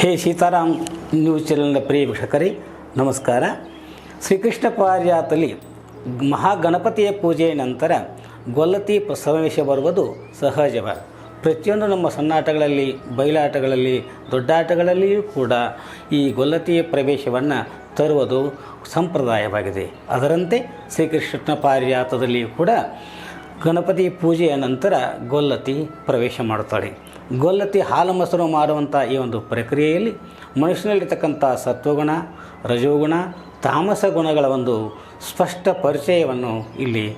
ಹೇ Sitaram news ಚಾನೆಲ್ನ ಪ್ರಿಯ ವೀಕ್ಷಕರೇ, ನಮಸ್ಕಾರ. ಶ್ರೀಕೃಷ್ಣ ಪಾರ್ಯಾತಲ್ಲಿ ಮಹಾಗಣಪತಿಯ ಪೂಜೆಯ ನಂತರ ಗೊಲ್ಲತಿ ಸಮಾವೇಶ ಬರುವುದು ಸಹಜವ. ಪ್ರತಿಯೊಂದು ನಮ್ಮ ಸಣ್ಣಾಟಗಳಲ್ಲಿ ಬಯಲಾಟಗಳಲ್ಲಿ, ದೊಡ್ಡಾಟಗಳಲ್ಲಿಯೂ ಕೂಡ ಈ ಗೊಲ್ಲತಿಯ ಪ್ರವೇಶವನ್ನು ತರುವುದು ಸಂಪ್ರದಾಯವಾಗಿದೆ. ಅದರಂತೆ ಶ್ರೀಕೃಷ್ಣ ಪಾರ್ಯಾತದಲ್ಲಿಯೂ ಕೂಡ ಗಣಪತಿ ಪೂಜೆಯ ನಂತರ ಗೊಲ್ಲತಿ ಪ್ರವೇಶ ಮಾಡುತ್ತಾಳೆ. ಗೊಲ್ಲತಿ ಹಾಲು ಮೊಸರು ಮಾರುವಂಥ ಈ ಒಂದು ಪ್ರಕ್ರಿಯೆಯಲ್ಲಿ ಮನುಷ್ಯನಲ್ಲಿರ್ತಕ್ಕಂಥ ಸತ್ವಗುಣ, ರಜೋಗುಣ, ತಾಮಸ ಗುಣಗಳ ಒಂದು ಸ್ಪಷ್ಟ ಪರಿಚಯವನ್ನು ಇಲ್ಲಿ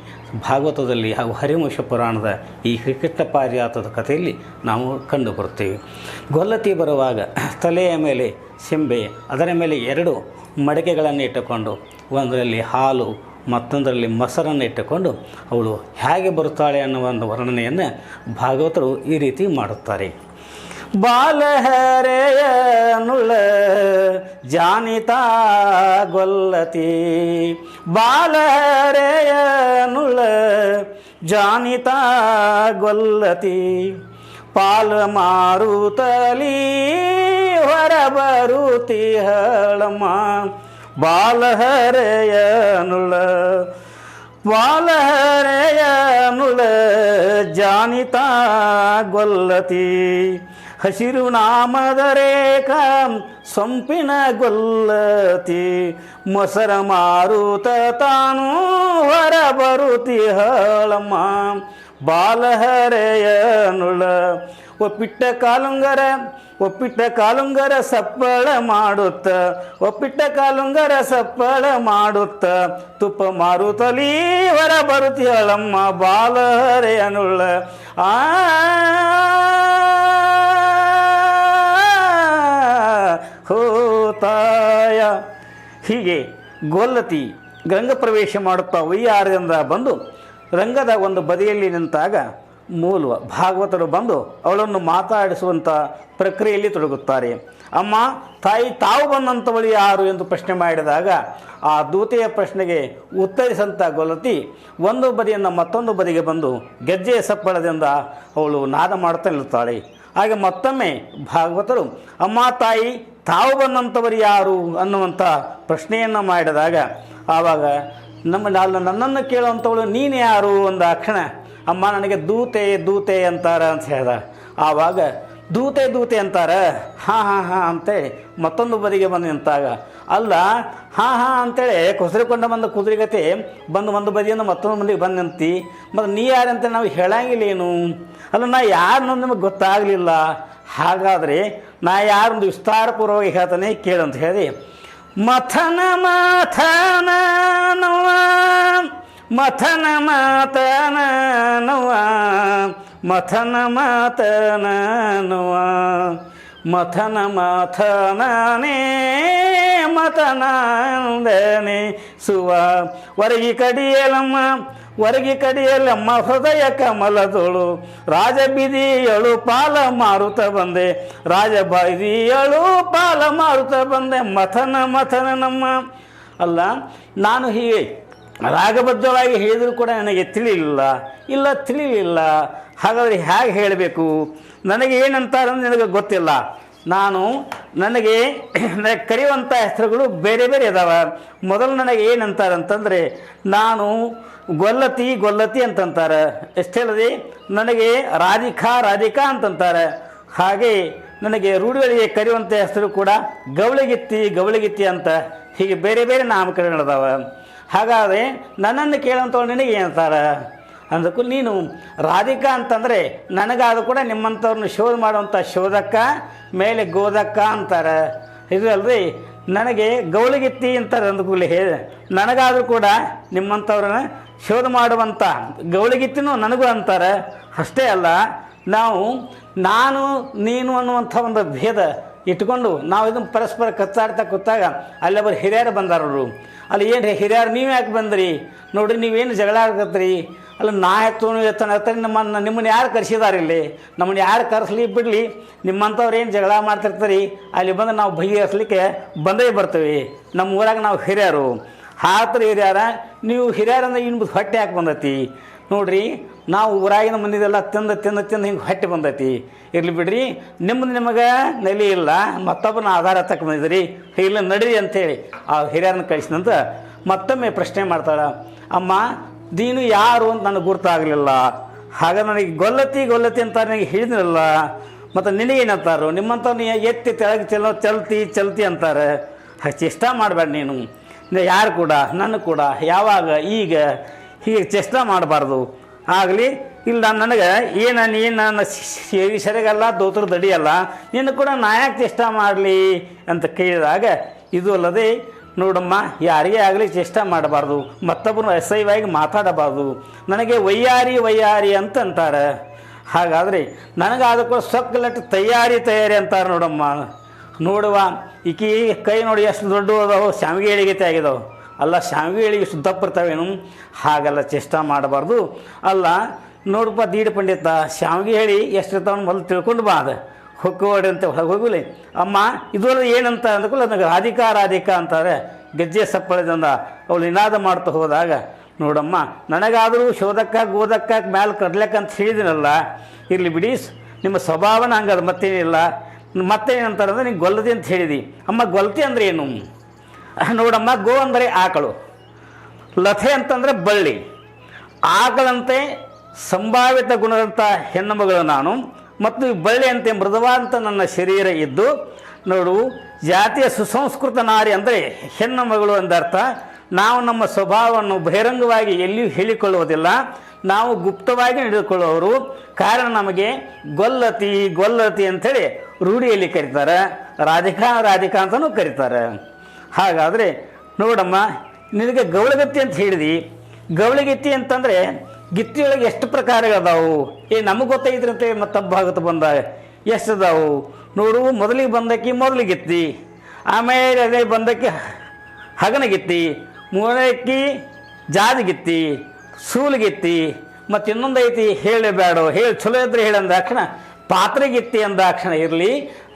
ಭಾಗವತದಲ್ಲಿ ಹಾಗೂ ಹರಿವಂಶ ಪುರಾಣದ ಈ ಶ್ರೀಕೃಷ್ಣ ಪಾರ್ಯಾತದ ಕಥೆಯಲ್ಲಿ ನಾವು ಕಂಡುಬರುತ್ತೇವೆ. ಗೊಲ್ಲತಿ ಬರುವಾಗ ತಲೆಯ ಮೇಲೆ ಸಿಂಬೆ, ಅದರ ಮೇಲೆ ಎರಡು ಮಡಕೆಗಳನ್ನು ಇಟ್ಟುಕೊಂಡು ಒಂದರಲ್ಲಿ ಹಾಲು ಮತ್ತೊಂದರಲ್ಲಿ ಮೊಸರನ್ನು ಇಟ್ಟುಕೊಂಡು ಅವಳು ಹೇಗೆ ಬರುತ್ತಾಳೆ ಅನ್ನುವ ಒಂದು ವರ್ಣನೆಯನ್ನು ಭಾಗವತರು ಈ ರೀತಿ ಮಾಡುತ್ತಾರೆ. ಬಾಲಹರೆಯ ನುಳ ಜಾನಿತಾ ಗೊಲ್ಲತಿ. ಬಾಲಹರೆಯ ನುಳ ಜಾನಿತಾ ಗೊಲ್ಲತಿ. ಪಾಲ ಮಾರುತಲಿ ಹೊರಬರುತಿ ಹಳಮ ಬಾಲಹರೆಯನುಳ ಬಾಲಹರೆಯನುಳ ಜಾನಿತಾ ಗೊಲ್ಲತಿ. ಹಸಿರು ನಾಮದ ರೇಖಾ ಸೊಂಪಿನ ಗೊಲ್ಲತಿ. ಮೊಸರ ಮಾರುತ ತಾನು ಹೊರಬರುತಿ ಹಳಮ್ಮ. ಬಾಲಹರೆಯನುಳ ಒಪ್ಪಿಟ್ಟ ಕಾಲುಂಗರ ಒಪ್ಪಿಟ್ಟ ಕಾಲುಂಗರ ಸಪ್ಪಳ ಮಾಡುತ್ತ, ಒಪ್ಪಿಟ್ಟ ಕಾಲುಂಗರ ಸಪ್ಪಳ ಮಾಡುತ್ತ. ತುಪ್ಪ ಮಾರುತ್ತಲೀ ಹೊರ ಬರುತ್ತಿಯಳಮ್ಮ ಬಾಲಹರೆಯನುಳ್ಳ ಆ ಹೋತಾಯ ಹೀಗೆ ಗೊಲ್ಲತಿ ಗಂಗ ಪ್ರವೇಶ ಮಾಡುತ್ತಾ ವೈಯಾರದಿಂದ ಬಂದು ರಂಗದ ಒಂದು ಬದಿಯಲ್ಲಿ ನಿಂತಾಗ ಮೂಲ ಭಾಗವತರು ಬಂದು ಅವಳನ್ನು ಮಾತಾಡಿಸುವಂಥ ಪ್ರಕ್ರಿಯೆಯಲ್ಲಿ ತೊಡಗುತ್ತಾರೆ. ಅಮ್ಮ, ತಾಯಿ ತಾವು ಬಂದಂಥವಳು ಯಾರು ಎಂದು ಪ್ರಶ್ನೆ ಮಾಡಿದಾಗ, ಆ ದೂತೆಯ ಪ್ರಶ್ನೆಗೆ ಉತ್ತರಿಸಂಥ ಗೊಲತಿ ಒಂದು ಬದಿಯನ್ನು ಮತ್ತೊಂದು ಬದಿಗೆ ಬಂದು ಗೆಜ್ಜೆಯ ಸಪ್ಪಳದಿಂದ ಅವಳು ನಾದ ಮಾಡುತ್ತಾ ನಿಲ್ಲುತ್ತಾಳೆ. ಹಾಗೆ ಮತ್ತೊಮ್ಮೆ ಭಾಗವತರು, ಅಮ್ಮ, ತಾಯಿ ತಾವು ಬಂದಂಥವರು ಯಾರು ಅನ್ನುವಂಥ ಪ್ರಶ್ನೆಯನ್ನು ಮಾಡಿದಾಗ, ಆವಾಗ ನಮ್ಮ ನಾನು ನನ್ನನ್ನು ಕೇಳುವಂಥವಳು ನೀನು ಯಾರು ಅಂದ ಕ್ಷಣ ಅಮ್ಮ ನನಗೆ ದೂತೆ ದೂತೆ ಅಂತಾರ ಅಂತ ಹೇಳ್ದ. ಆವಾಗ, ದೂತೆ ದೂತೆ ಅಂತಾರ? ಹಾಂ ಹಾಂ ಹಾಂ ಅಂತೇಳಿ ಮತ್ತೊಂದು ಬದಿಗೆ ಬಂದು ನಿಂತಾಗ. ಅಲ್ಲ, ಹಾಂ ಹಾಂ ಅಂತೇಳಿ ಕುಸರಿಕೊಂಡ ಬಂದ ಕುದುರೆಗತೆ ಬಂದು ಒಂದು ಬದಿಯಿಂದ ಮತ್ತೊಂದು ಮಂದಿಗೆ ಬಂದು ನಿಂತಿ. ಮತ್ತು ನೀ ಯಾರಂತ ನಾವು ಹೇಳಂಗಿಲ್ಲ ಏನು? ಅಲ್ಲ, ನಾ ಯಾರು ನಿಮಗೆ ಗೊತ್ತಾಗಲಿಲ್ಲ. ಹಾಗಾದರೆ ನಾ ಯಾರೊಂದು ವಿಸ್ತಾರಪೂರ್ವವಾಗಿ ಹೇಳ್ತಾನೆ ಕೇಳು ಅಂತ ಹೇಳಿ. ಮಥನ ಮಥನ ಮಥನ ಮಾತನವ ಮಥನ ಮಾತನವ ಮಥನ ಮಾಥನೇ ಮತನಾಂದನೆ ಸುವ. ಹೊರಗಿ ಕಡಿಯಲಮ್ಮ ಹೊರಗಿ ಕಡಿಯಲಮ್ಮ, ಹೃದಯ ಕಮಲದೊಳು, ರಾಜ ಬಿದಿಯಳು ಪಾಲ ಮಾರುತ ಬಂದೆ, ರಾಜ ಬದಿಯಳು ಪಾಲ ಮಾರುತ ಬಂದೆ, ಮಥನ ಮಥನ ನಮ್ಮ ಅಲ್ಲ, ನಾನು ಹೀಗೆ ರಾಗಬದ್ಧವಾಗಿ ಹೇಳಿದರೂ ಕೂಡ ನನಗೆ ತಿಳಿಲಿಲ್ಲ. ಇಲ್ಲ, ತಿಳಿಲಿಲ್ಲ. ಹಾಗಾದರೆ ಹೇಗೆ ಹೇಳಬೇಕು? ನನಗೆ ಏನಂತಾರೆ ನನಗೆ ಗೊತ್ತಿಲ್ಲ. ನಾನು ನನಗೆ ನನಗೆ ಕರೆಯುವಂಥ ಹೆಸರುಗಳು ಬೇರೆ ಬೇರೆ ಇದಾವೆ ಮೊದಲು ನನಗೆ ಏನಂತಾರೆ ಅಂತಂದರೆ ನಾನು ಗೊಲ್ಲತಿ ಗೊಲ್ಲತಿ ಅಂತಂತಾರೆ. ಅಲ್ಲದೆ, ನನಗೆ ರಾಧಿಕಾ ರಾಧಿಕಾ ಅಂತಂತಾರೆ. ಹಾಗೆ ನನಗೆ ರೂಢಿಗಳಿಗೆ ಕರೆಯುವಂಥ ಹೆಸರು ಕೂಡ ಗವಳಿಗಿತ್ತಿ ಗವಳಿಗಿತ್ತಿ ಅಂತ. ಹೀಗೆ ಬೇರೆ ಬೇರೆ ನಾಮಕರಣಗಳದಾವೆ. ಹಾಗಾದರೆ ನನ್ನನ್ನು ಕೇಳುವಂಥವ್ರು ನಿನಗೆ ಏನಂತಾರೆ ಅಂದಕ್ಕೂ ನೀನು ರಾಧಿಕಾ ಅಂತಂದರೆ ನನಗಾದರೂ ಕೂಡ ನಿಮ್ಮಂಥವ್ರನ್ನ ಶೋಧ ಮಾಡುವಂಥ ಶೋಧಕ್ಕ, ಮೇಲೆ ಗೋದಕ್ಕ ಅಂತಾರೆ. ಇದು ನನಗೆ ಗೌಳಿಗಿತ್ತಿ ಅಂತಾರೆ ಅಂದಕೂಲೆ ಹೇಳಿ ನನಗಾದರೂ ಕೂಡ ನಿಮ್ಮಂಥವ್ರನ್ನ ಶೋಧ ಮಾಡುವಂಥ ಗೌಳಿಗಿತ್ತಿನೂ ನನಗೂ ಅಂತಾರೆ. ಅಷ್ಟೇ ಅಲ್ಲ, ನಾವು ನಾನು, ನೀನು ಅನ್ನುವಂಥ ಒಂದು ಭೇದ ಇಟ್ಕೊಂಡು ನಾವು ಇದನ್ನು ಪರಸ್ಪರ ಕತ್ತಾಡ್ತಾ ಕೂತಾಗ ಅಲ್ಲೊಬ್ಬರು ಹಿರಿಯರು ಬಂದಾರವರು ಅಲ್ಲಿ ಏನು ರೀ ಹಿರಿಯರು, ನೀವು ಯಾಕೆ ಬಂದ್ರಿ? ನೋಡ್ರಿ, ನೀವೇನು ಜಗಳ ಆಗತ್ರಿ ಅಲ್ಲ, ನಾ ಎತ್ತೋನು ಎತ್ತನ ಎತ್ತ ನಮ್ಮನ್ನು ನಿಮ್ಮನ್ನು ಯಾರು ಕರೆಸಿದಾರೆ ಇಲ್ಲಿ? ನಮ್ಮನ್ನು ಯಾರು ಕರೆಸ್ಲಿ ಬಿಡಲಿ? ನಿಮ್ಮಂಥವ್ರು ಏನು ಜಗಳ ಮಾಡ್ತಿರ್ತೀರಿ? ಅಲ್ಲಿ ಬಂದು ನಾವು ಬಗೆಹರಿಸ್ಲಿಕ್ಕೆ ಬಂದೇ ಬರ್ತೀವಿ. ನಮ್ಮ ಊರಾಗ ನಾವು ಹಿರಿಯರು. ಹಾತ್ರ ಹಿರಿಯರ, ನೀವು ಹಿರಿಯರಂದ್ರೆ ಇನ್ನು ಹೊಟ್ಟೆ ಯಾಕೆ ಬಂದತಿ? ನೋಡ್ರಿ, ನಾವು ಊರಾಗಿನ ಮಂದಿದೆಲ್ಲ ತಿಂದು ತಿಂದು ತಿಂದು ಹಿಂಗೆ ಹೊಟ್ಟೆ ಬಂದೈತಿ. ಇರಲಿ ಬಿಡ್ರಿ ನಿಮ್ಮದು ನಿಮಗೆ ನೆಲೆ ಇಲ್ಲ, ಮತ್ತೊಬ್ಬನ ಆಧಾರ ತಕ್ಕ ಬಂದಿದ್ರಿ ಇಲ್ಲ ನಡೀರಿ ಅಂಥೇಳಿ ಆ ಹಿರಿಯರನ್ನ ಕಳಿಸಿದಂತ ಮತ್ತೊಮ್ಮೆ ಪ್ರಶ್ನೆ ಮಾಡ್ತಾಳೆ, ಅಮ್ಮ, ನೀನು ಯಾರು ಅಂತ ನನಗೆ ಗುರ್ತಾಗಲಿಲ್ಲ. ಹಾಗೆ ನನಗೆ ಗೊಲ್ಲತಿ ಗೊಲ್ಲತಿ ಅಂತ ನನಗೆ ಹೇಳಿದ್ರಲ್ಲ ಮತ್ತು ನಿನಗೇನಂತಾರೋ? ನಿಮ್ಮಂತ ನೀ ಎತ್ತಿ ತೆಳಗೆ ಚೆಲ್ಲ ಚಲ್ತಿ ಚಲ್ತಿ ಅಂತಾರೆ. ಚೇಷ್ಟ ಮಾಡಬೇಡ ನೀನು. ಯಾರು ಕೂಡ, ನನ್ನ ಕೂಡ, ಯಾವಾಗ, ಈಗ ಹೀಗೆ ಚೇಷ್ಟ ಮಾಡಬಾರ್ದು. ಆಗಲಿ ಇಲ್ಲ ನನಗೆ, ಏನು ನೀನು ನನ್ನ ಸೇರಿ ಸರಿಗಲ್ಲ ದೋತ್ರ ದಡಿಯಲ್ಲ, ನಿನ್ನ ಕೂಡ ನಾ ಯಾಕೆ ಚೇಷ್ಟ ಮಾಡಲಿ? ಅಂತ ಕೇಳಿದಾಗ, ಇದು ಅಲ್ಲದೆ, ನೋಡಮ್ಮ, ಯಾರಿಗೇ ಆಗಲಿ ಚೇಷ್ಟ ಮಾಡಬಾರ್ದು. ಮತ್ತೊಬ್ಬರು ಅಸಹ್ಯವಾಗಿ ಮಾತಾಡಬಾರ್ದು. ನನಗೆ ವಯ್ಯಾರಿ ವಯ್ಯಾರಿ ಅಂತ ಅಂತಾರೆ. ಹಾಗಾದರೆ ನನಗೆ ಅದಕ್ಕೂ ಸೊಕ್ಕಲಟ್ಟು ತಯಾರಿ ತಯಾರಿ ಅಂತಾರೆ ನೋಡಮ್ಮ. ನೋಡುವ, ಈಕಿ ಕೈ ನೋಡಿ ಎಷ್ಟು ದೊಡ್ಡ ಅದಾವೆ ಶಾವಿಗೆ ಎಳಿಗತೆ ಆಗಿದಾವೆ. ಅಲ್ಲ ಶಾವಿಗೆ ಶುದ್ಧ ಬರ್ತಾವೇನು ಹಾಗೆಲ್ಲ ಚೇಷ್ಟ ಮಾಡಬಾರ್ದು. ಅಲ್ಲ ನೋಡಪ್ಪ ದೀಡ ಪಂಡಿತ, ಶಾವಿಗೆ ಹೇಳಿ ಎಷ್ಟು ಇರ್ತಾವ ಮೊದಲು ತಿಳ್ಕೊಂಡು ಬಾ ಅದು. ಹೊಕ್ಕೋಡಿ ಅಂತ ಹೊರಗೆ ಹೋಗಲಿ ಅಮ್ಮ ಇದು ಏನಂತ ಅಂದ್ಕೊಳ್ಳಿ ನನಗೆ ರಾಧಿಕ, ರಾಧಿಕಾ ಅಂತಾರೆ. ಗೆಜ್ಜೆ ಸಪ್ಪಳದಿಂದ ಅವಳು ನಿನಾದ ಮಾಡ್ತಾ ಹೋದಾಗ, ನೋಡಮ್ಮ, ನನಗಾದರೂ ಶೋಧಕ್ಕ ಗೋದಕ್ಕ ಮ್ಯಾಲೆ ಕಡ್ಲಕ್ಕಂತ ಹೇಳಿದಿನಲ್ಲ. ಇರಲಿ ಬಿಡಿ, ನಿಮ್ಮ ಸ್ವಭಾವನ ಹಂಗದ ಮತ್ತೇನಿಲ್ಲ. ಮತ್ತೇನಂತಾರೆ ಅಂದ್ರೆ ನೀನು ಗೊಲ್ಲದಿ ಅಂತ ಹೇಳಿದಿ. ಅಮ್ಮ, ಗೊಲ್ತಿ ಅಂದ್ರೆ ಏನು ನೋಡಮ್ಮ, ಗೋ ಅಂದರೆ ಆಕಳು. ಲಥೆ ಅಂತಂದರೆ ಬಳ್ಳಿ. ಆಕಳಂತೆ ಸಂಭಾವಿತ ಗುಣದಂಥ ಹೆಣ್ಣುಮಗಳು ನಾನು. ಮತ್ತು ಈ ಬಳ್ಳಿಯಂತೆ ಮೃದುವಾದಂಥ ನನ್ನ ಶರೀರ ಇದ್ದು, ನೋಡು, ಜಾತಿಯ ಸುಸಂಸ್ಕೃತ ನಾರಿ ಅಂದರೆ ಹೆಣ್ಣು ಮಗಳು ಎಂದರ್ಥ ನಾವು ನಮ್ಮ ಸ್ವಭಾವವನ್ನು ಬಹಿರಂಗವಾಗಿ ಎಲ್ಲಿಯೂ ಹೇಳಿಕೊಳ್ಳುವುದಿಲ್ಲ. ನಾವು ಗುಪ್ತವಾಗಿ ನಡೆದುಕೊಳ್ಳುವವರು. ಕಾರಣ ನಮಗೆ ಗೊಲ್ಲತಿ ಗೊಲ್ಲತಿ ಅಂಥೇಳಿ ರೂಢಿಯಲ್ಲಿ ಕರೀತಾರೆ. ರಾಧಿಕಾ ರಾಧಿಕಾ ಅಂತಲೂ ಕರೀತಾರೆ. ಹಾಗಾದರೆ ನೋಡಮ್ಮ, ನಿನಗೆ ಗೌಳಗತ್ತಿ ಅಂತ ಹೇಳಿದಿ. ಗೌಳಿಗಿತ್ತಿ ಅಂತಂದರೆ ಗಿತ್ತಿಯೊಳಗೆ ಎಷ್ಟು ಪ್ರಕಾರಗಳದಾವು? ಏ, ನಮಗೆ ಗೊತ್ತೈತ್ರಂತೆ ಮತ್ತೊಬ್ಬ ಆಗುತ್ತೆ ಬಂದಾಗ. ಎಷ್ಟು ಅದಾವು ನೋಡು, ಮೊದಲಿಗೆ ಬಂದಕ್ಕೆ ಮೊದಲಿಗಿತ್ತಿ ಆಮೇಲೆ ಅದೇ ಬಂದಕ್ಕೆ ಹಗನಗಿತ್ತಿ ಮೂರನೇಕಿ ಜಾದಿಗಿತ್ತಿ ಸೂಲಿಗಿತ್ತಿ ಮತ್ತು ಇನ್ನೊಂದು ಐತಿ ಹೇಳಬೇಡ, ಹೇಳಿ, ಚಲೋ ಇದ್ರೆ ಹೇಳಂದ ಅಂದಾಕ್ಷಣ ಪಾತ್ರೆಗಿತ್ತಿ ಅಂದಾಕ್ಷಣ ಇರಲಿ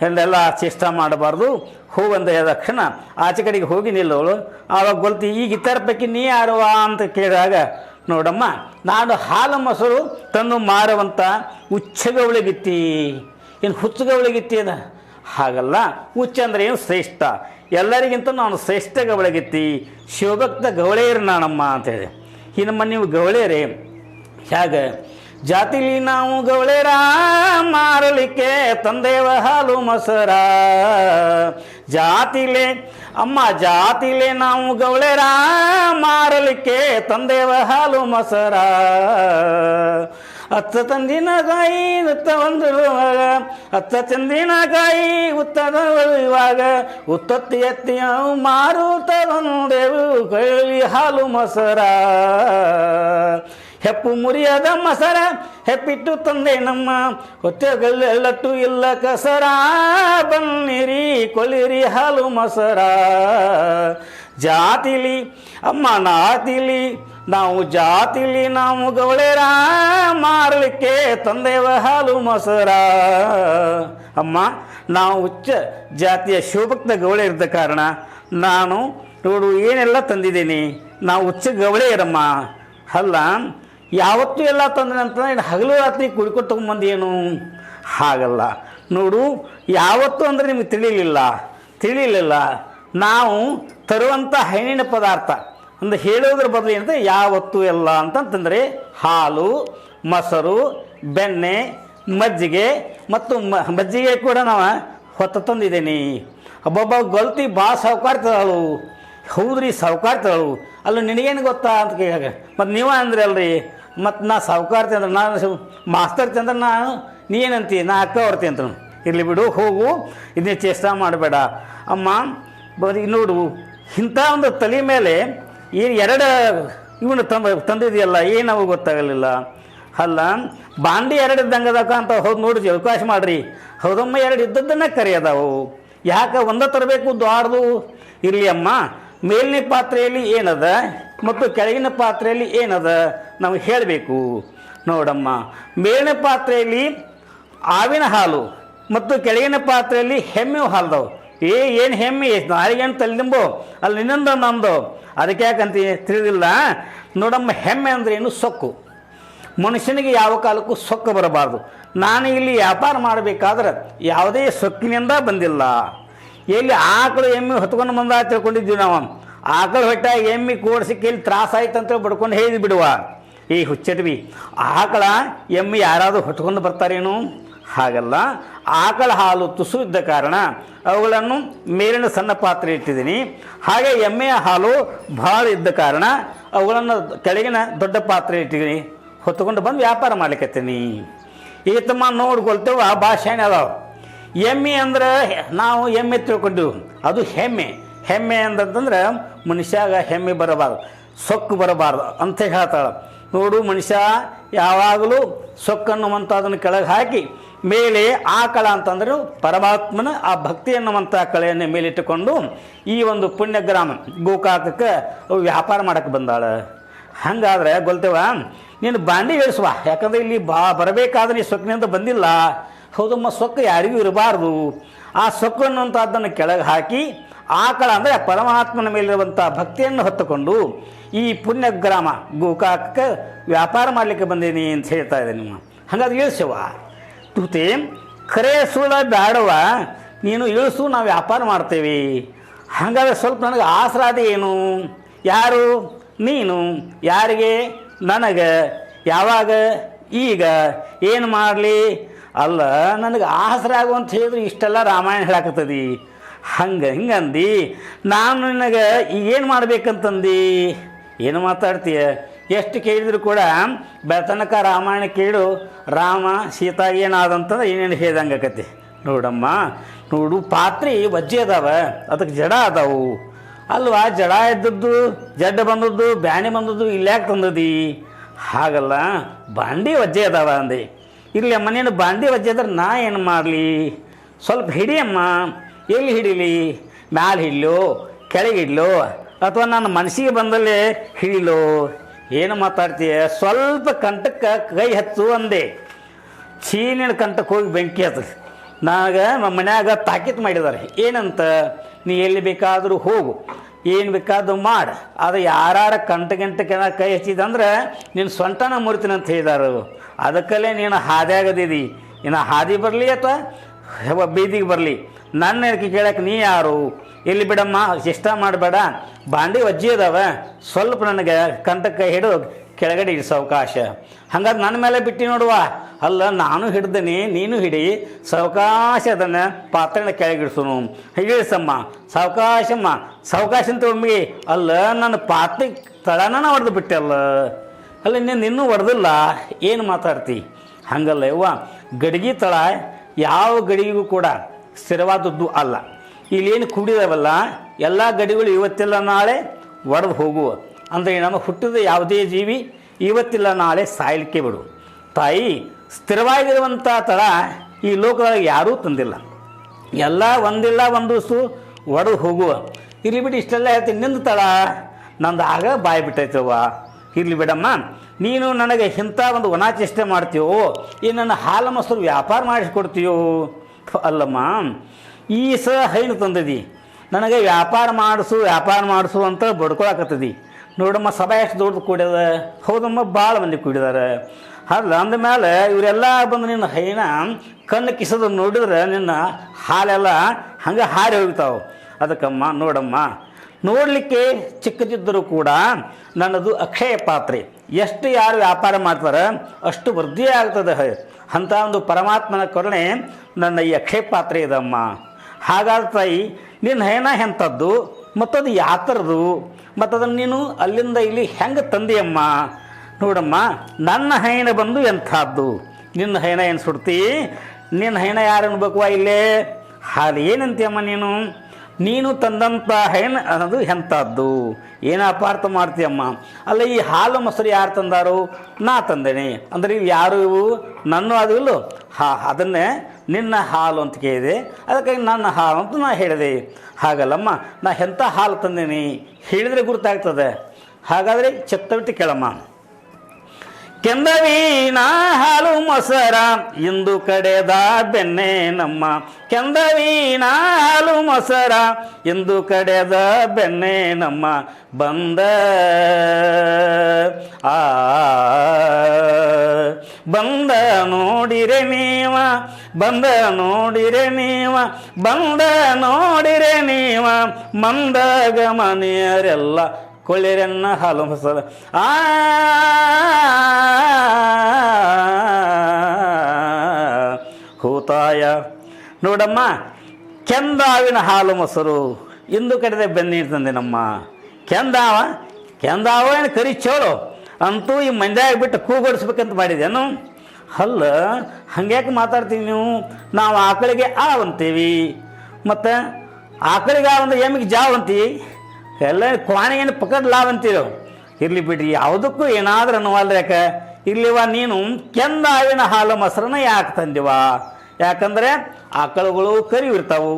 ಅಲ್ಲೆಲ್ಲ ಚೇಷ್ಟ ಮಾಡಬಾರ್ದು. ಹೂವಂದ ಕ್ಷಣ ಆಚೆ ಕಡೆಗೆ ಹೋಗಿ ನಿಲ್ಲೋಳು. ಆವಾಗ ಗೊಲ್ತಿ, ಈಗ ಇತರ ಪೈಕಿ ನೀ ಯಾರುವ ಅಂತ ಕೇಳಿದಾಗ, ನೋಡಮ್ಮ, ನಾನು ಹಾಲು ಮೊಸರು ತಂದು ಮಾರುವಂಥ ಉಚ್ಚಗವಳಿಗಿತ್ತಿ ಏನು ಹುಚ್ಚಗವಳಿಗಿತ್ತಿ ಅದ? ಹಾಗಲ್ಲ, ಹುಚ್ಚ ಅಂದರೆ ಏನು ಶ್ರೇಷ್ಠ? ಎಲ್ಲರಿಗಿಂತ ನಾನು ಶ್ರೇಷ್ಠ ಗವಳಗಿತ್ತಿ. ಶಿವಭಕ್ತ ಗವಳೆಯರು ನಾನಮ್ಮ ಅಂತೇಳಿ ಹೇಳಿ ನಮ್ಮ ನೀವು ಗವಳೇರಿ ಹೇಗೆ? ಜಾತಿಲಿ ನಾವು ಗೌಳೆರ, ಮಾರಲಿಕ್ಕೆ ತಂದೇವ ಹಾಲು ಮೊಸರ. ಜಾತಿಲೆ, ಅಮ್ಮ ಜಾತಿಲೆ ನಾವು ಗೌಳೆರ, ಮಾರಲಿಕ್ಕೆ ತಂದೇವ ಹಾಲು ಮೊಸರ. ಅತ್ತ ತಂದಿನಕಾಯಿ ಉತ್ತ ಬಂದಿರುವಾಗ ಅತ್ತ ಚಂದಿನಕಾಯಿ ಉತ್ತದ ಇವಾಗ ಉತ್ತತ್ತಿ ಎತ್ತಿ ಮಾರುತ್ತ ಬಂದೆವು ಕೈಲಿ ಹಾಲು ಮೊಸರ. ಹೆಪ್ಪು ಮುರಿಯದ ಮಸರ, ಹೆಪ್ಪಿಟ್ಟು ತಂದೆ ನಮ್ಮ. ಹೊತ್ತೆಗಲ್ಲೆಲ್ಲಟ್ಟು ಇಲ್ಲ ಕಸರ, ಬನ್ನಿರಿ, ಕೊಳಿರಿ ಹಾಲು ಮೊಸರ. ಜಾತಿಲಿ, ಅಮ್ಮ ನಾತಿಲಿ, ನಾವು ಜಾತಿಲಿ, ನಾವು ಗೌಳೆರ. ಮಾರಲಿಕ್ಕೆ ತಂದೆವ ಹಾಲು ಮೊಸರ. ಅಮ್ಮ, ನಾವು ಉಚ್ಚ ಜಾತಿಯ ಶಿವಭಕ್ತ ಗೌಳೆ ಇದ್ದ ಕಾರಣ ನಾನು ನೋಡು ಏನೆಲ್ಲ ತಂದಿದ್ದೀನಿ. ನಾವು ಉಚ್ಚ ಗೌಳೆ ಇರಮ್ಮ ಅಲ್ಲ ಯಾವತ್ತೂ ಎಲ್ಲ ತಂದ್ರೆ ಅಂತ ಇನ್ನು ಹಗಲು ರಾತ್ರಿ ಕುಡ್ಕೊಂಡು ತೊಗೊಂಬಂದು ಏನು ಹಾಗಲ್ಲ. ನೋಡು, ಯಾವತ್ತು ಅಂದರೆ ನಿಮಗೆ ತಿಳಿಲಿಲ್ಲ. ತಿಳಿಲಿಲ್ಲ. ನಾವು ತರುವಂಥ ಹೈನಿನ ಪದಾರ್ಥ. ಅಂದರೆ ಹೇಳೋದ್ರ ಬದಲು ಏನಂದರೆ ಯಾವತ್ತು ಎಲ್ಲ ಅಂತಂತಂದರೆ ಹಾಲು, ಮೊಸರು, ಬೆಣ್ಣೆ, ಮಜ್ಜಿಗೆ ಮತ್ತು ಮಜ್ಜಿಗೆ ಕೂಡ ನಾವು ಹೊತ್ತು ತಂದಿದ್ದೀನಿ. ಒಬ್ಬೊಬ್ಬ ಗಲ್ತಿ ಭಾಳ ಸಾವುಕಾರ್ತಿದಳು ಹೌದ್ರಿ ಸಾವುಕಾರ್ತಿದಳು ಅಲ್ಲ ನಿನಗೇನು ಗೊತ್ತಾ ಅಂತ ಕೇಳಿದಾಗ ಮತ್ತು ನೀವ ಅಂದ್ರೆ ಅಲ್ರಿ? ಮತ್ತು ನಾ ಸಾವುಕಾರ ಅಂದ್ರೆ ನಾನು ಮಾಸ್ತರ್ ಅಂದ್ರೆ ನಾನು ನೀ ಏನಂತಿ? ನಾ ಅಕ್ಕ ಹೊರ್ತಿ ಅಂತ ಇರಲಿ ಬಿಡು, ಹೋಗು. ಇದನ್ನೇ ಚೇಷ್ಟ ಮಾಡಬೇಡ. ಅಮ್ಮ, ಬರೀ ನೋಡು, ಇಂಥ ಒಂದು ತಲೆ ಮೇಲೆ ಏನು ಎರಡು ಇವನು ತಂದ ತಂದಿದೆಯಲ್ಲ ಏನವು ಗೊತ್ತಾಗಲಿಲ್ಲ. ಅಲ್ಲ, ಬಾಂಡಿ ಎರಡು ಇದ್ದಂಗದಕ್ಕ ಅಂತ ಹೌದು ನೋಡಿ ಅವಕಾಶ ಮಾಡ್ರಿ. ಹೌದಮ್ಮ, ಎರಡು ಇದ್ದದ್ದನ್ನೇ ಕರೆಯದವು. ಯಾಕೆ, ಒಂದ ತರಬೇಕು, ದ್ವಾರದು. ಇರಲಿ ಅಮ್ಮ, ಮೇಲಿನ ಪಾತ್ರೆಯಲ್ಲಿ ಏನದ? ಮತ್ತು ಕೆಳಗಿನ ಪಾತ್ರೆಯಲ್ಲಿ ಏನದ? ನಾವು ಹೇಳಬೇಕು. ನೋಡಮ್ಮ, ಮೇಲಿನ ಪಾತ್ರೆಯಲ್ಲಿ ಆವಿನ ಹಾಲು ಮತ್ತು ಕೆಳಗಿನ ಪಾತ್ರೆಯಲ್ಲಿ ಹೆಮ್ಮೆ ಹಾಲ್ದವು. ಏ, ಏನು ಹೆಮ್ಮೆ? ನಾಳೆಗೇನು ತಲೆದಿಂಬು ಅಲ್ಲಿ ಇನ್ನೊಂದು ನಂದು. ಅದಕ್ಕೆ ಯಾಕಂತ ತಿಳಿದಿಲ್ಲ. ನೋಡಮ್ಮ, ಹೆಮ್ಮೆ ಅಂದರೆ ಏನು? ಸೊಕ್ಕು. ಮನುಷ್ಯನಿಗೆ ಯಾವ ಕಾಲಕ್ಕೂ ಸೊಕ್ಕು ಬರಬಾರ್ದು. ನಾನು ಇಲ್ಲಿ ವ್ಯಾಪಾರ ಮಾಡಬೇಕಾದ್ರೆ ಯಾವುದೇ ಸೊಕ್ಕಿನಿಂದ ಬಂದಿಲ್ಲ. ಎಲ್ಲಿ ಆಕಳು ಎಮ್ಮೆ ಹೊತ್ಕೊಂಡು ಬಂದ ತಿಳ್ಕೊಂಡಿದ್ವಿ ನಾವು. ಆಕಳು ಹೊಟ್ಟ ಎಮ್ಮಿ ಆಯ್ತು ಅಂತ ಬಡ್ಕೊಂಡು ಹೇಳಿ ಬಿಡುವ. ಈ ಹುಚ್ಚಟ್ವಿ, ಆಕಳ, ಎಮ್ಮಿ ಯಾರಾದರೂ ಹೊತ್ಕೊಂಡು ಬರ್ತಾರೇನು? ಹಾಗಲ್ಲ, ಆಕಳ ಹಾಲು ತುಸು ಇದ್ದ ಕಾರಣ ಅವುಗಳನ್ನು ಮೇಲಿನ ಸಣ್ಣ ಪಾತ್ರೆ ಇಟ್ಟಿದ್ದೀನಿ. ಹಾಗೆ ಎಮ್ಮೆಯ ಹಾಲು ಭಾಳ ಇದ್ದ ಕಾರಣ ಅವುಗಳನ್ನು ಕೆಳಗಿನ ದೊಡ್ಡ ಪಾತ್ರೆ ಇಟ್ಟಿದ್ದೀನಿ. ಹೊತ್ತುಕೊಂಡು ಬಂದು ವ್ಯಾಪಾರ ಮಾಡ್ಲಿಕ್ಕತ್ತೀನಿ ಈ ತಮ್ಮ ಆ ಭಾಷೆ ಅದಾವೆ. ಎಮ್ಮೆ ಅಂದ್ರೆ ನಾವು ಎಮ್ಮೆ ತಿಳ್ಕೊಂಡೆವು ಅದು ಹೆಮ್ಮೆ. ಹೆಮ್ಮೆ ಅಂತಂದ್ರೆ ಮನುಷ್ಯಾಗ ಹೆಮ್ಮೆ ಬರಬಾರ್ದು, ಸೊಕ್ಕು ಬರಬಾರ್ದು ಅಂತ ಹೇಳ್ತಾಳೆ. ನೋಡು ಮನುಷ್ಯ, ಯಾವಾಗಲೂ ಸೊಕ್ಕು ಅದನ್ನು ಕೆಳಗೆ ಹಾಕಿ ಮೇಲೆ ಆ ಕಳ ಅಂತಂದ್ರೆ ಪರಮಾತ್ಮನ ಆ ಭಕ್ತಿ ಅನ್ನುವಂಥ ಕಳೆಯನ್ನು ಮೇಲಿಟ್ಟುಕೊಂಡು ಈ ಒಂದು ಪುಣ್ಯಗ್ರಾಮ ಗೋಕಾಕಕ್ಕೆ ಅವು ವ್ಯಾಪಾರ ಮಾಡಕ್ಕೆ ಬಂದಾಳೆ. ಹಂಗಾದ್ರೆ ಗೊಲ್ತೇವ ನೀನು ಬಾಂಡಿ ಇಳಿಸುವ, ಯಾಕಂದ್ರೆ ಇಲ್ಲಿ ಬಾ ಬರಬೇಕಾದ್ರೆ ಈ ಸೊಕ್ಕಿನಿಂದ ಬಂದಿಲ್ಲ. ಹೌದಮ್ಮ, ಸೊಕ್ಕು ಯಾರಿಗೂ ಇರಬಾರ್ದು. ಆ ಸೊಕ್ಕು ಅನ್ನುವಂಥದ್ದನ್ನು ಕೆಳಗೆ ಹಾಕಿ ಆಕಳ ಅಂದರೆ ಪರಮಾತ್ಮನ ಮೇಲಿರುವಂಥ ಭಕ್ತಿಯನ್ನು ಹೊತ್ತುಕೊಂಡು ಈ ಪುಣ್ಯ ಗ್ರಾಮ ಗೋಕಾಕಕ್ಕೆ ವ್ಯಾಪಾರ ಮಾಡಲಿಕ್ಕೆ ಬಂದೀನಿ ಅಂತ ಹೇಳ್ತಾ ಇದ್ದೆ ನಿಮ್ಮ ಹಂಗಾದ್ರೆ ಇಳಿಸುವ ತುತಿ, ಕರೆ ಸುಳ್ಳ ಬ್ಯಾಡವ ನೀನು ಇಳಿಸು, ನಾವು ವ್ಯಾಪಾರ ಮಾಡ್ತೇವೆ. ಹಾಗಾದ್ರೆ ಸ್ವಲ್ಪ ನನಗೆ ಆಸರಾದೆ ಏನು? ಯಾರು? ನೀನು. ಯಾರಿಗೆ? ನನಗೆ. ಯಾವಾಗ? ಈಗ. ಏನು ಮಾಡಲಿ? ಅಲ್ಲ, ನನಗೆ ಆಸರ ಆಗುವಂತ ಹೇಳಿದ್ರೆ ಇಷ್ಟೆಲ್ಲ ರಾಮಾಯಣ ಹೇಳಾಕತ್ತದಿ. ಹಂಗೆ ಹಿಂಗಂದು ನಾನು ನಿನಗೆ ಏನು ಮಾಡ್ಬೇಕಂತಂದು? ಏನು ಮಾತಾಡ್ತೀಯ? ಎಷ್ಟು ಕೇಳಿದ್ರು ಕೂಡ ಬೆಳತನಕ ರಾಮಾಯಣ ಕೇಳು, ರಾಮ ಸೀತಾ ಏನಾದಂತಂದ್ರೆ ಏನೇನು ಹೇಳ್ದಂಗೆ ಆಕತಿ? ನೋಡಮ್ಮ, ನೋಡು, ಪಾತ್ರೆ ವಜ್ಜೆ ಅದಾವ ಅದಕ್ಕೆ ಜಡ ಅದಾವು. ಅಲ್ವಾ, ಜಡ ಇದ್ದದ್ದು ಜಡ್ಡ ಬಂದದ್ದು ಬ್ಯಾಣಿ ಬಂದದ್ದು, ಇಲ್ಯಾಕೆ ತಂದದಿ? ಹಾಗಲ್ಲ, ಬಾಂಡಿ ವಜ್ಜೆ ಅದಾವ ಅಂದೆ. ಇಲ್ಲಿ ಅಮ್ಮ, ನೀನು ಬಾಂಡಿ ವಜ್ಜೆ ಅದ್ರೆ ನಾ ಏನು ಮಾಡಲಿ? ಸ್ವಲ್ಪ ಹಿಡಿಯಮ್ಮ ಎಲ್ಲಿ ಹಿಡೀಲಿ? ಮ್ಯಾಲೆ ಹಿಡ್ಲೋ? ಕೆಳಗೆ ಹಿಡ್ಲೋ? ಅಥವಾ ನನ್ನ ಮನಸ್ಸಿಗೆ ಬಂದಲ್ಲೇ ಹಿಡಿಲೋ? ಏನು ಮಾತಾಡ್ತೀಯ? ಸ್ವಲ್ಪ ಕಂಟಕ್ಕೆ ಕೈ ಹಚ್ಚು ಅಂದೆ. ಚೀನಿನ ಕಂಠಕ್ಕೆ ಹೋಗಿ ಬೆಂಕಿ ಹತ್ತ ನನಗೆ ನಮ್ಮ ಮನ್ಯಾಗ ತಾಕೀತು ಮಾಡಿದ್ದಾರೆ ಏನಂತ? ನೀ ಎಲ್ಲಿ ಬೇಕಾದರೂ ಹೋಗು. ಏನು ಬೇಕಾದರೂ ಮಾಡು. ಅದು ಯಾರ ಕಂಠ ಗಂಟಕ್ಕೆ ಕೈ ಹಚ್ಚಿದಂದ್ರೆ ನೀನು ಸೊಂಟನ ಮುರಿತೀನಿ ಅಂತ ಹೇಳಿದಾರು. ಅದಕ್ಕಲ್ಲೇ ನೀನು ಹಾದಿಯಾಗದಿದಿ. ಇನ್ನು ಹಾದಿ ಬರಲಿ ಅಥವಾ ಬೀದಿಗೆ ಬರಲಿ. ನನ್ನ ಹೇಳಿಕೆ ಕೇಳಕ್ಕೆ ನೀ ಯಾರು? ಇಲ್ಲಿ ಬಿಡಮ್ಮ ಇಷ್ಟ ಮಾಡಬೇಡ. ಬಾಂಡಿ ಒಜ್ಜಿ ಅದಾವ. ಸ್ವಲ್ಪ ನನಗೆ ಕಂತಕ್ಕೆ ಹಿಡಿದು ಕೆಳಗಡೆ ಇಡಿಸ ಅವಕಾಶ. ಹಂಗಾದ್ರೆ ನನ್ನ ಮೇಲೆ ಬಿಟ್ಟು ನೋಡುವ. ಅಲ್ಲ, ನಾನು ಹಿಡ್ದನಿ, ನೀನು ಹಿಡಿ. ಸಾವಕಾಶ ಅದನ್ನು ಪಾತ್ರನ ಕೆಳಗಿಡಿಸೋನು ಇಳಿಸಮ್ಮ. ಸಾವಕಾಶಮ್ಮ. ಸಾವಕಾಶ ಅಂತ ಒಮ್ಮಿಗೆ, ಅಲ್ಲ, ನನ್ನ ಪಾತ್ರೆ ತಳನ ಹೊಡೆದು ಬಿಟ್ಟೆ ಅಲ್ಲ. ಅಲ್ಲ, ನೀನು ಇನ್ನೂ ಹೊಡೆದಿಲ್ಲ ಏನು ಮಾತಾಡ್ತಿ? ಹಂಗಲ್ಲ ಯವ್ವ. ಗಡಿಗೆ ತಳ ಯಾವ ಗಡಿಗೆಗೂ ಕೂಡ ಸ್ಥಿರವಾದದ್ದು ಅಲ್ಲ. ಇಲ್ಲೇನು ಕೂಡಿದವಲ್ಲ, ಎಲ್ಲ ಗಡಿಗಳು ಇವತ್ತಿಲ್ಲ ನಾಳೆ ಒಡೆದು ಹೋಗುವ. ಅಂದರೆ ನಮ್ಮ ಹುಟ್ಟಿದ ಯಾವುದೇ ಜೀವಿ ಇವತ್ತಿಲ್ಲ ನಾಳೆ ಸಾಯಲಿಕ್ಕೆ ಬಿಡು. ತಾಯಿ ಸ್ಥಿರವಾಗಿರುವಂಥ ತಳ ಈ ಲೋಕದಾಗ ಯಾರೂ ತಂದಿಲ್ಲ. ಎಲ್ಲ ಒಂದಿಲ್ಲ, ಒಂದು ಸು ಒಡೆದು ಹೋಗುವ. ಇರ್ಲಿ ಬಿಡಿ, ಇಷ್ಟೆಲ್ಲ ಹೇಳ್ತೀನಿ. ನಿಂದು ತಳ, ನಂದು ಆಗ ಬಾಯಿ ಬಿಟ್ಟೈತವ ಇರಲಿ ಬಿಡಮ್ಮ, ನೀನು ನನಗೆ ಇಂಥ ಒಂದು ವನಾಚೇಷ್ಟೆ ಮಾಡ್ತೀಯೋ, ಈ ನನ್ನ ಹಾಲು ಮೊಸರು ವ್ಯಾಪಾರ ಮಾಡಿಸ್ಕೊಡ್ತೀಯೋ? ಅಲ್ಲಮ್ಮ, ಈ ಸ ಹೈನು ತಂದದಿ. ನನಗೆ ವ್ಯಾಪಾರ ಮಾಡಿಸು ವ್ಯಾಪಾರ ಮಾಡಿಸು ಅಂತ ಬಡ್ಕೊಳಕತ್ತದಿ. ನೋಡಮ್ಮ, ಸಭಾ ಎಷ್ಟು ದೊಡ್ಡದು ಕೂಡ್ಯದ. ಹೌದಮ್ಮ ಭಾಳ ಮಂದಿ ಕೂಡಿದಾರೆ ಅಲ್ಲ ಅಂದಮೇಲೆ ಇವರೆಲ್ಲ ಬಂದು ನಿನ್ನ ಹೈನ ಕಣ್ಣು ಕಿಸದು ನೋಡಿದ್ರೆ ನಿನ್ನ ಹಾಲೆಲ್ಲ ಹಂಗೆ ಹಾರಿ ಹೋಗ್ತಾವೆ. ಅದಕ್ಕಮ್ಮ, ನೋಡಮ್ಮ, ನೋಡಲಿಕ್ಕೆ ಚಿಕ್ಕದಿದ್ದರೂ ಕೂಡ ನನ್ನದು ಅಕ್ಷಯ ಪಾತ್ರೆ. ಎಷ್ಟು ಯಾರು ವ್ಯಾಪಾರ ಮಾಡ್ತಾರೆ ಅಷ್ಟು ವೃದ್ಧಿ ಆಗ್ತದೆ. ಹ- ಅಂಥ ಒಂದು ಪರಮಾತ್ಮನ ಕೊರಣೆ ನನ್ನ ಈ ಅಕ್ಷಯ ಪಾತ್ರೆ ಇದಮ್ಮ. ಹಾಗಾದ ತಾಯಿ ನಿನ್ನ ಹೇನ ಎಂಥದ್ದು ಮತ್ತದು ಯಾತರದು? ಮತ್ತು ಅದನ್ನು ನೀನು ಅಲ್ಲಿಂದ ಇಲ್ಲಿ ಹೆಂಗೆ ತಂದೆಯಮ್ಮ? ನೋಡಮ್ಮ, ನನ್ನ ಹೈನ ಬಂದು ಎಂಥದ್ದು? ನಿನ್ನ ಹೈನ ಏನು ಸುಡ್ತಿ? ನಿನ್ನ ಹೈನ ಯಾರು ಅನ್ಬೇಕು ಇಲ್ಲೇ ಹಾಲು ಏನಂತೀಯಮ್ಮ ನೀನು? ನೀನು ತಂದಂಥ ಹೆಣ್ಣು ಅನ್ನೋದು ಎಂಥದ್ದು? ಏನು ಅಪಾರ್ಥ ಮಾಡ್ತೀಯಮ್ಮ? ಅಲ್ಲ, ಈ ಹಾಲು ಮೊಸರು ಯಾರು ತಂದಾರು? ನಾ ತಂದೇನೆ. ಅಂದರೆ ಇವು ಯಾರು ಇವು? ನನ್ನ ಅದು ಇಲ್ಲೋ? ಹಾ, ಅದನ್ನೇ ನಿನ್ನ ಹಾಲು ಅಂತ ಕೇಳಿದೆ. ಅದಕ್ಕಾಗಿ ನನ್ನ ಹಾಲು ಅಂತ ನಾ ಹೇಳಿದೆ. ಹಾಗಲ್ಲಮ್ಮ, ನಾ ಎಂಥ ಹಾಲು ತಂದೇನಿ? ಹೇಳಿದರೆ ಗುರುತಾಗ್ತದೆ. ಹಾಗಾದರೆ ಚಿತ್ತವಿಟ್ಟು ಕೇಳಮ್ಮ. ಕೆಂದವೀನ ಹಾಲು ಮೊಸರ ಇಂದು ಕಡೆದ ಬೆನ್ನೆ ನಮ್ಮ. ಕೆಂದವೀನ ಹಾಲು ಮೊಸರ ಇಂದು ಕಡೆದ ಬೆನ್ನೆ ನಮ್ಮ. ಬಂದ ಆ, ಬಂದ ನೋಡಿರೆ ನೀವ, ಬಂದ ನೋಡಿರೆ ನೀವ, ಬಂದ ನೋಡಿರೆ ನೀವ. ಮಂದ ಗಮನಿಯರೆಲ್ಲ ಕೊಳ್ಳಿರೆನ್ನ ಹಾಲು ಮೊಸರು ಆ ಹೂತಾಯ ನೋಡಮ್ಮ ಕೆಂದಾವಿನ ಹಾಲು ಮೊಸರು ಇಂದು ಕಡೆದೆ ಬೆನ್ನೀರು ತಂದೆ ನಮ್ಮ ಕೆಂದಾವ ಕೆಂದಾವ ಏನು ಕರಿ ಚೋಳು ಅಂತೂ ಈ ಮಂದ್ಯಾಗ ಬಿಟ್ಟು ಕೂಗೊಡಿಸ್ಬೇಕಂತ ಮಾಡಿದೇನು ಅಲ್ಲ ಹಂಗ್ಯಾಕೆ ಮಾತಾಡ್ತೀವಿ ನೀವು ನಾವು ಆಕಳಿಗೆ ಆ ಅಂತೀವಿ ಮತ್ತು ಆಕಳಿಗೆ ಆ ಒಂದು ಎಮ್ಮಿಗೆ ಜಾವ್ ಎಲ್ಲ ಕ್ವಾಣಿಗೇನು ಪಕಡ್ ಲಾಭ ಅಂತೀರೋ? ಇರಲಿ ಬಿಡ್ರಿ, ಯಾವುದಕ್ಕೂ ಏನಾದ್ರೂ ಅನ್ನುವಲ್ರಿ ಯಾಕೆ? ನೀನು ನೀನು ಕೆಂದಾವಿನ ಹಾಲು ಮೊಸರನ್ನ ಯಾಕೆ ತಂದಿವ? ಯಾಕಂದರೆ ಆಕಳುಗಳು ಕರಿ ಇರ್ತಾವು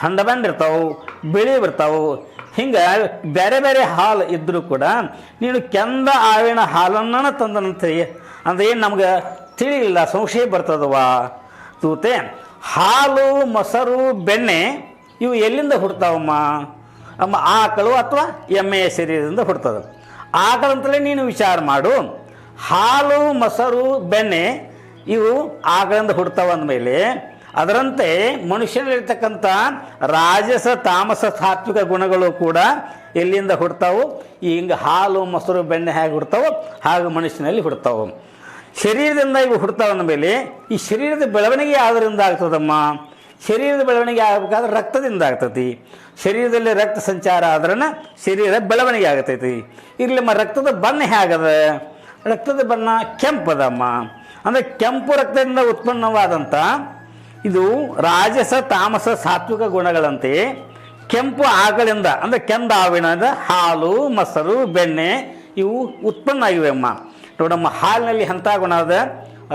ಹಂಡ ಬಂದಿರ್ತಾವೆ ಬಿಳಿ ಬಿರ್ತಾವು ಹಿಂಗೆ ಬೇರೆ ಬೇರೆ ಹಾಲು ಇದ್ದರೂ ಕೂಡ ನೀನು ಕೆಂದ ಆವಿನ ಹಾಲನ್ನ ತಂದನಂತೆ ಅಂದ್ರೆ ಏನು ನಮ್ಗೆ ತಿಳಿಯಿಲ್ಲ ಸಂಶಯ ಬರ್ತದವಾ ತೂತೆ, ಹಾಲು, ಮೊಸರು, ಬೆಣ್ಣೆ ಇವು ಎಲ್ಲಿಂದ ಹುಡ್ತಾವಮ್ಮ? ಅಮ್ಮ ಆಕಳು ಅಥವಾ ಎಮ್ಮೆಯ ಶರೀರದಿಂದ ಹುಡ್ತದೆ. ಆಕಳಂತಲೇ ನೀನು ವಿಚಾರ ಮಾಡು. ಹಾಲು, ಮೊಸರು, ಬೆಣ್ಣೆ ಇವು ಆಕಳಿಂದ ಹುಡ್ತಾವ ಅಂದಮೇಲೆ ಅದರಂತೆ ಮನುಷ್ಯನಲ್ಲಿರ್ತಕ್ಕಂಥ ರಾಜಸ, ತಾಮಸ, ಸಾತ್ವಿಕ ಗುಣಗಳು ಕೂಡ ಎಲ್ಲಿಂದ ಹುಡ್ತಾವು? ಹಿಂಗೆ ಹಾಲು, ಮೊಸರು, ಬೆಣ್ಣೆ ಹೇಗೆ ಹುಡ್ತಾವೋ ಹಾಗೆ ಮನುಷ್ಯನಲ್ಲಿ ಹುಡ್ತಾವೆ. ಶರೀರದಿಂದ ಇವು ಹುಡ್ತಾವ ಅಂದಮೇಲೆ ಈ ಶರೀರದ ಬೆಳವಣಿಗೆ ಯಾವುದರಿಂದ ಆಗ್ತದಮ್ಮ? ಶರೀರದ ಬೆಳವಣಿಗೆ ಆಗಬೇಕಾದ್ರೆ ರಕ್ತದಿಂದ ಆಗ್ತೈತಿ. ಶರೀರದಲ್ಲಿ ರಕ್ತ ಸಂಚಾರ ಆದ್ರೆ ಶರೀರ ಬೆಳವಣಿಗೆ ಆಗತೈತಿ. ಇರ್ಲಿಮ್ಮ ರಕ್ತದ ಬಣ್ಣ ಹೇಗದ? ರಕ್ತದ ಬಣ್ಣ ಕೆಂಪದಮ್ಮ. ಅಂದರೆ ಕೆಂಪು ರಕ್ತದಿಂದ ಉತ್ಪನ್ನವಾದಂಥ ಇದು ರಾಜಸ, ತಾಮಸ, ಸಾತ್ವಿಕ ಗುಣಗಳಂತೆ ಕೆಂಪು ಆಕಳಿಂದ, ಅಂದರೆ ಕೆಂದಾವಿನದ ಹಾಲು, ಮೊಸರು, ಬೆಣ್ಣೆ ಇವು ಉತ್ಪನ್ನ ಆಗಿವೆ ಅಮ್ಮ ನೋಡಮ್ಮ, ಹಾಲಿನಲ್ಲಿ ಎಂಥ ಗುಣ ಅದ?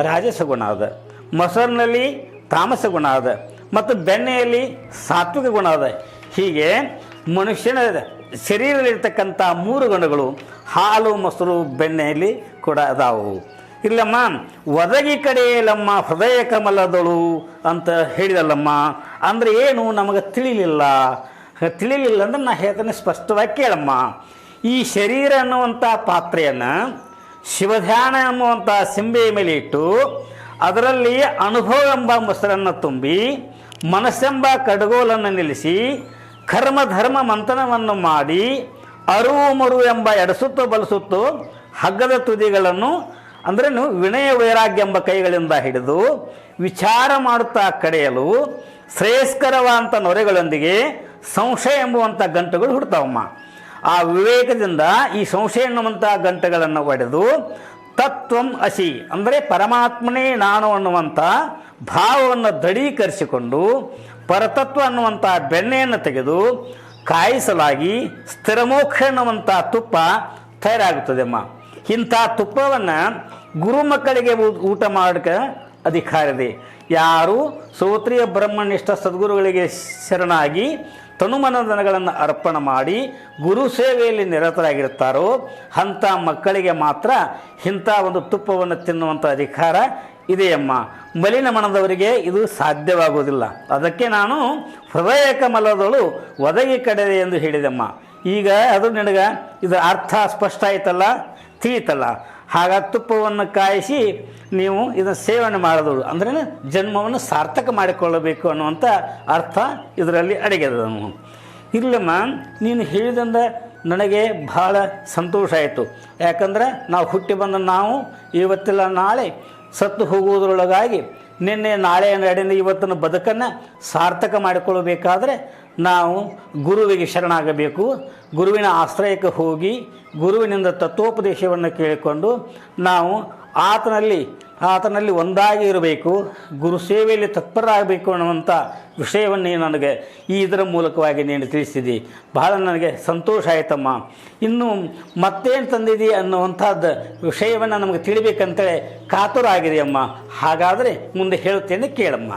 ರಾಜಸ ಗುಣ ಅದ. ಮೊಸರಿನಲ್ಲಿ ತಾಮಸ ಗುಣ ಅದ. ಮತ್ತು ಬೆಣ್ಣೆಯಲ್ಲಿ ಸಾತ್ವಿಕ ಗುಣ ಅದ. ಹೀಗೆ ಮನುಷ್ಯನ ಶರೀರದಲ್ಲಿರ್ತಕ್ಕಂಥ ಮೂರು ಗುಣಗಳು ಹಾಲು, ಮೊಸರು, ಬೆಣ್ಣೆಯಲ್ಲಿ ಕೂಡ ಅದಾವು. ಇಲ್ಲಮ್ಮ, ಒದಗಿ ಕಡೆಯಲ್ಲಮ್ಮ, ಹೃದಯ ಕಮಲದಳು ಅಂತ ಹೇಳಿದಲ್ಲಮ್ಮ, ಅಂದರೆ ಏನು ನಮಗೆ ತಿಳಿಲಿಲ್ಲ. ತಿಳಿಲಿಲ್ಲ ಅಂದ್ರೆ ನಾ ಹೇಳ್ತೇನೆ ಸ್ಪಷ್ಟವಾಗಿ ಕೇಳಮ್ಮ. ಈ ಶರೀರ ಅನ್ನುವಂಥ ಪಾತ್ರೆಯನ್ನು ಶಿವಧ್ಯಾನ ಅನ್ನುವಂಥ ಸಿಂಬೆಯ ಮೇಲೆ ಇಟ್ಟು ಅದರಲ್ಲಿ ಅನುಭವ ಎಂಬ ಮೊಸರನ್ನು ತುಂಬಿ ಮನಸ್ಸೆಂಬ ಕಡಗೋಲನ್ನು ನಿಲ್ಲಿಸಿ ಕರ್ಮ ಧರ್ಮ ಮಂಥನವನ್ನು ಮಾಡಿ ಅರುವು ಮರು ಎಂಬ ಎಡಸುತ್ತು ಬಲಸುತ್ತು ಹಗ್ಗದ ತುದಿಗಳನ್ನು ಅಂದರೆ ವಿನಯ ವೈರಾಗ್ಯ ಎಂಬ ಕೈಗಳಿಂದ ಹಿಡಿದು ವಿಚಾರ ಮಾಡುತ್ತಾ ಕಡೆಯಲು ಶ್ರೇಯಸ್ಕರವಾದಂಥ ನೊರೆಗಳೊಂದಿಗೆ ಸಂಶಯ ಎಂಬುವಂಥ ಗಂಟುಗಳು ಹುಡ್ತಾವಮ್ಮ. ಆ ವಿವೇಕದಿಂದ ಈ ಸಂಶಯ ಎನ್ನುವಂಥ ಗಂಟೆಗಳನ್ನು ಒಡೆದು ತತ್ವಂ ಅಸಿ. ಅಂದರೆ ಪರಮಾತ್ಮನೇ ನಾನು ಅನ್ನುವಂಥ ಭಾವವನ್ನು ದೃಢೀಕರಿಸಿಕೊಂಡು ಪರತತ್ವ ಅನ್ನುವಂಥ ಬೆಣ್ಣೆಯನ್ನು ತೆಗೆದು ಕಾಯಿಸಲಾಗಿ ಸ್ಥಿರಮೋಕ್ಷ ಅನ್ನುವಂಥ ತುಪ್ಪ ತಯಾರಾಗುತ್ತದೆ ಅಮ್ಮ ಇಂಥ ತುಪ್ಪವನ್ನು ಗುರು ಮಕ್ಕಳಿಗೆ ಊಟ ಮಾಡಕ್ಕೆ ಅಧಿಕಾರ ಇದೆ ಯಾರು ಸೋತ್ರಿಯ ಬ್ರಹ್ಮನಿಷ್ಠ ಸದ್ಗುರುಗಳಿಗೆ ಶರಣಾಗಿ ತನುಮನದನಗಳನ್ನು ಅರ್ಪಣೆ ಮಾಡಿ ಗುರು ಸೇವೆಯಲ್ಲಿ ನಿರತರಾಗಿರ್ತಾರೋ ಅಂಥ ಮಕ್ಕಳಿಗೆ ಮಾತ್ರ ಇಂಥ ಒಂದು ತುಪ್ಪವನ್ನು ತಿನ್ನುವಂಥ ಅಧಿಕಾರ ಇದೆಯಮ್ಮ ಮಲಿನ ಮನದವರಿಗೆ ಇದು ಸಾಧ್ಯವಾಗುವುದಿಲ್ಲ. ಅದಕ್ಕೆ ನಾನು ಹೃದಯ ಕಮಲದಳು ಒದಗಿ ಕಡೆದೆ ಎಂದು ಹೇಳಿದೆಮ್ಮ ಈಗ ಅದು ನಿನಗೆ ಇದು ಅರ್ಥ ಸ್ಪಷ್ಟ ಆಯ್ತಲ್ಲ? ತಿಳಿತಲ್ಲ. ಹಾಗ ತುಪ್ಪವನ್ನು ಕಾಯಿಸಿ ನೀವು ಇದನ್ನು ಸೇವನೆ ಮಾಡಿದಳು. ಅಂದ್ರೆ ಜನ್ಮವನ್ನು ಸಾರ್ಥಕ ಮಾಡಿಕೊಳ್ಳಬೇಕು ಅನ್ನುವಂಥ ಅರ್ಥ ಇದರಲ್ಲಿ ಅಡಗಿದೆ ಇಲ್ಲಮ್ಮ, ನೀನು ಹೇಳಿದಂದ ನನಗೆ ಬಹಳ ಸಂತೋಷ ಆಯಿತು. ಯಾಕಂದ್ರೆ ನಾವು ಹುಟ್ಟಿ ಬಂದ ನಾವು ಇವತ್ತಿಲ್ಲ, ನಾಳೆ ಸತ್ತು ಹೋಗುವುದರೊಳಗಾಗಿ ನಿನ್ನೆ ನಾಳೆ ನಡೆದ ಇವತ್ತಿನ ಬದುಕನ್ನು ಸಾರ್ಥಕ ಮಾಡಿಕೊಳ್ಳಬೇಕಾದ್ರೆ ನಾವು ಗುರುವಿಗೆ ಶರಣಾಗಬೇಕು. ಗುರುವಿನ ಆಶ್ರಯಕ್ಕೆ ಹೋಗಿ ಗುರುವಿನಿಂದ ತತ್ವೋಪದೇಶವನ್ನು ಕೇಳಿಕೊಂಡು ನಾವು ಆತನಲ್ಲಿ ಆತನಲ್ಲಿ ಒಂದಾಗಿ ಇರಬೇಕು, ಗುರು ಸೇವೆಯಲ್ಲಿ ತತ್ಪರರಾಗಬೇಕು ಅನ್ನುವಂಥ ವಿಷಯವನ್ನು ನನಗೆ ಈ ಇದರ ಮೂಲಕವಾಗಿ ನೀನು ತಿಳಿಸಿದಿ. ಬಹಳ ನನಗೆ ಸಂತೋಷ ಆಯಿತಮ್ಮ. ಇನ್ನು ಮತ್ತೇನು ತಂದಿದಿ ಅನ್ನುವಂಥದ್ದು ವಿಷಯವನ್ನು ನಮಗೆ ತಿಳಿಬೇಕಂತೇಳಿ ಕಾತುರ ಆಗಿದೆಯಮ್ಮ ಹಾಗಾದರೆ ಮುಂದೆ ಹೇಳುತ್ತೇನೆ ಕೇಳಮ್ಮ.